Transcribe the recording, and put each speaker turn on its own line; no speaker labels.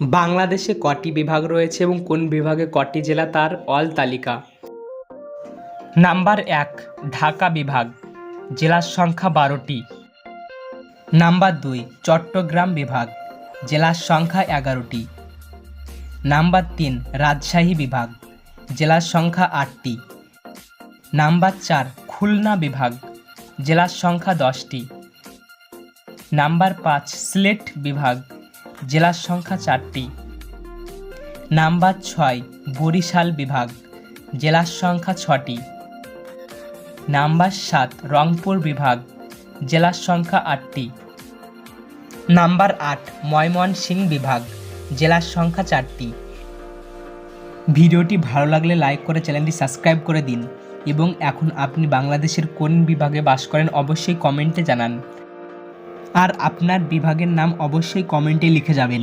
বাংলাদেশে কটি বিভাগ রয়েছে এবং কোন বিভাগে কটি জেলা তার অল তালিকা? নাম্বার এক, ঢাকা বিভাগ, জেলার সংখ্যা বারোটি। নাম্বার দুই, চট্টগ্রাম বিভাগ, জেলার সংখ্যা এগারোটি। নাম্বার তিন, রাজশাহী বিভাগ, জেলার সংখ্যা আটটি। নাম্বার চার, খুলনা বিভাগ, জেলার সংখ্যা দশটি। নাম্বার পাঁচ, সিলেট বিভাগ জেলার সংখ্যা চারটি। নাম্বার ছয়, বরিশাল বিভাগ, জেলার সংখ্যা ছটি। নাম্বার সাত, রংপুর বিভাগ, জেলার সংখ্যা আটটি। নাম্বার আট, ময়মনসিংহ বিভাগ, জেলার সংখ্যা চারটি। ভিডিওটি ভালো লাগলে লাইক করে চ্যানেলটি সাবস্ক্রাইব করে দিন এবং এখন আপনি বাংলাদেশের কোন বিভাগে বাস করেন অবশ্যই কমেন্টে জানান। আর আপনার বিভাগের নাম অবশ্যই কমেন্টে লিখে যাবেন।